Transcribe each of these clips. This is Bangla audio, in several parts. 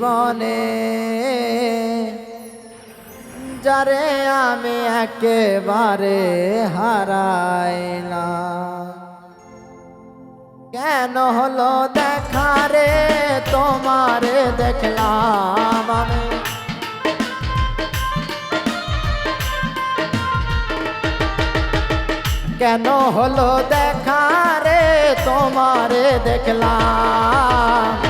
জীবনে। যারে আমি একেবারে হারাইলাম। কেন হলো দেখা রে? তোমারে দেখলাম আমি। কেন হলো দেখা রে? তোমারে দেখলাম।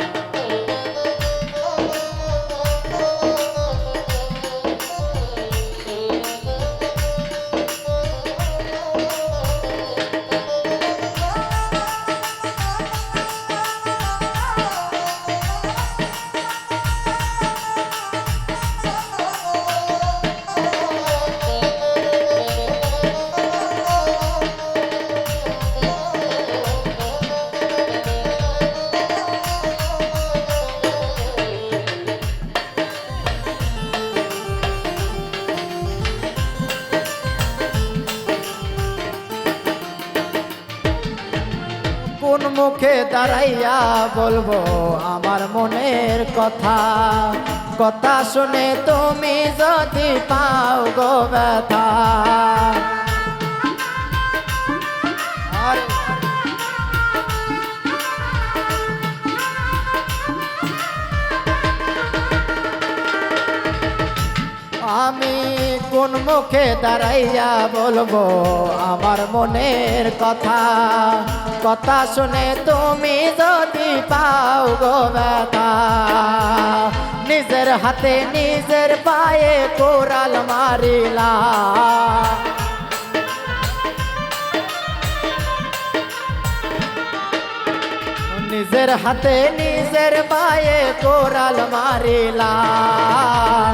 মুখে দাঁড়াইয়া বলব আমার মনের কথা। কথা শুনে তুমি যদি পাও গো ব্যথা। কোন মুখে দাঁড়াইয়া বলব আমার মনের কথা? কথা শুনে তুমি যদি পাও গো ব্যথা, নিজের হাতে নিজের পায়ে কোরাল মারিলা। নিজের হাতে নিজের পায়ে কোরাল মারিলাম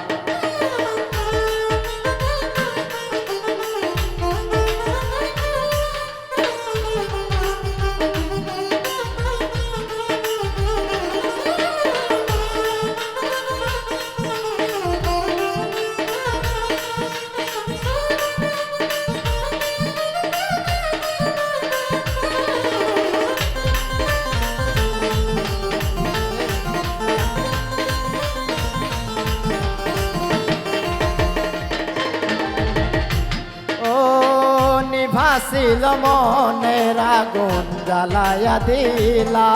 নিভাসিল মনের আগুন জ্বালায়া দিলা।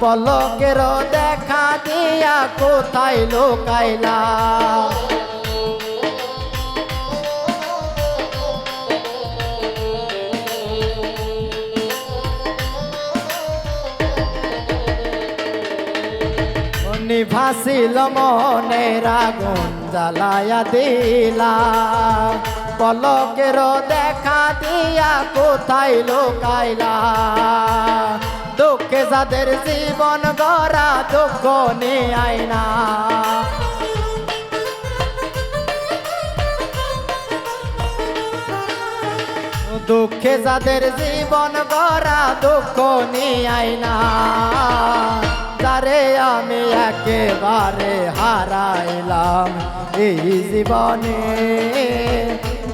পলকের দেখা দিয়া কোথায় লোকাইলা? নিভাসিল মনের আগুন জ্বালায়া দিলা। পলকের দেখা দিয়া কোথায় লোকাইলা? দুঃখে যাদের জীবন গড়া দুঃখ নিয়ে আইনা দুঃখে যাদের জীবন গড়া দুঃখ নিয়ে আইনা তারে আমি একেবারে হারাইলাম এই জীবনে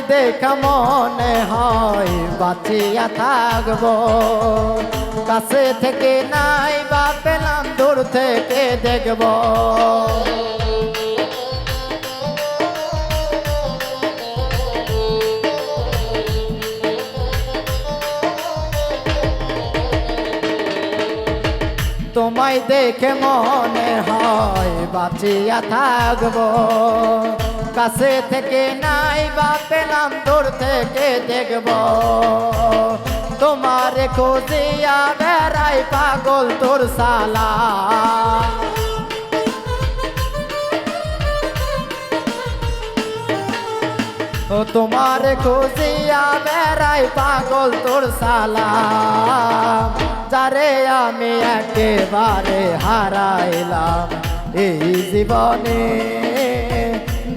তোমায় দেখা মনে হয়, বাঁচিয়া থাকব। কাছে থেকে নাই বা পেলাম, দূর থেকে দেখব। তোমায় দেখে মনে হয়, বাঁচিয়া থাকব। কাছে থেকে নাই বা পেলাম দূর থেকে দেখব। তোমার খুঁজিয়া বেড়াই পাগল তোর সালা। ও তোমার খুঁজিয়া বেড়াই পাগল তোর সালা। যারে আমি একেবারে হারাইলাম এই জীবনে।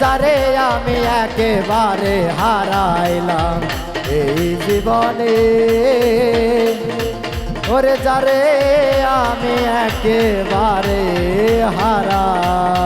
যারে আমি একেবারে হারাইলাম। এই জীবনে ওরে যারে আমি একেবারে হারাইলাম